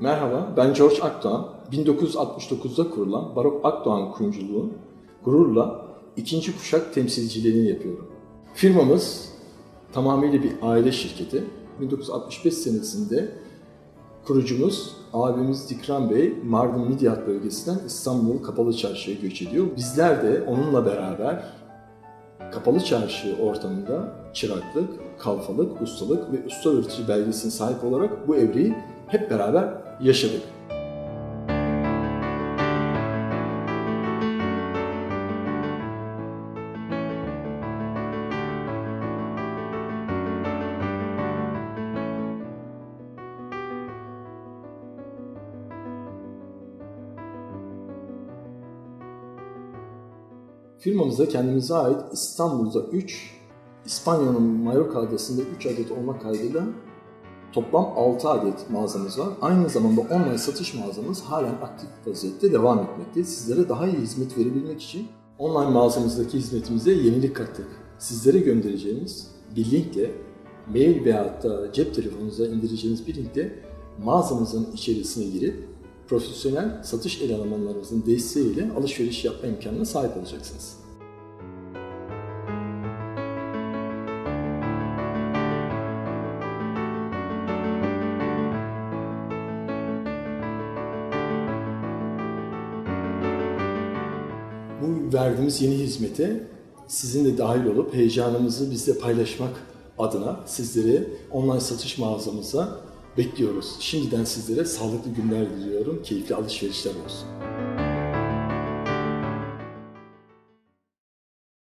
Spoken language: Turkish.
Merhaba, ben George Akdoğan. 1969'da kurulan Barok Akdoğan kuruculuğun gururla ikinci kuşak temsilciliğini yapıyorum. Firmamız tamamıyla bir aile şirketi. 1965 senesinde kurucumuz abimiz Dikran Bey Mardin Midyat bölgesinden İstanbul Kapalı Çarşı'ya göç ediyor. Bizler de onunla beraber Kapalı Çarşı ortamında çıraklık, kalfalık, ustalık ve usta öğretici belgesine sahip olarak bu evreyi hep beraber yaşadık. Firmamızda kendimize ait İstanbul'da 3, İspanya'nın Mallorca adasında 3 adet olmak kaydıyla toplam 6 adet mağazamız var. Aynı zamanda online satış mağazamız halen aktif vaziyette devam etmekte. Sizlere daha iyi hizmet verebilmek için online mağazamızdaki hizmetimize yenilik kattık. Sizlere göndereceğimiz bir linkle mail veya da cep telefonunuza indireceğiniz bir linkle mağazamızın içerisine girip profesyonel satış elemanlarımızın desteğiyle alışveriş yapma imkanına sahip olacaksınız. Bu verdiğimiz yeni hizmete sizin de dahil olup heyecanımızı bizle paylaşmak adına sizleri online satış mağazamıza bekliyoruz. Şimdiden sizlere sağlıklı günler diliyorum. Keyifli alışverişler olsun.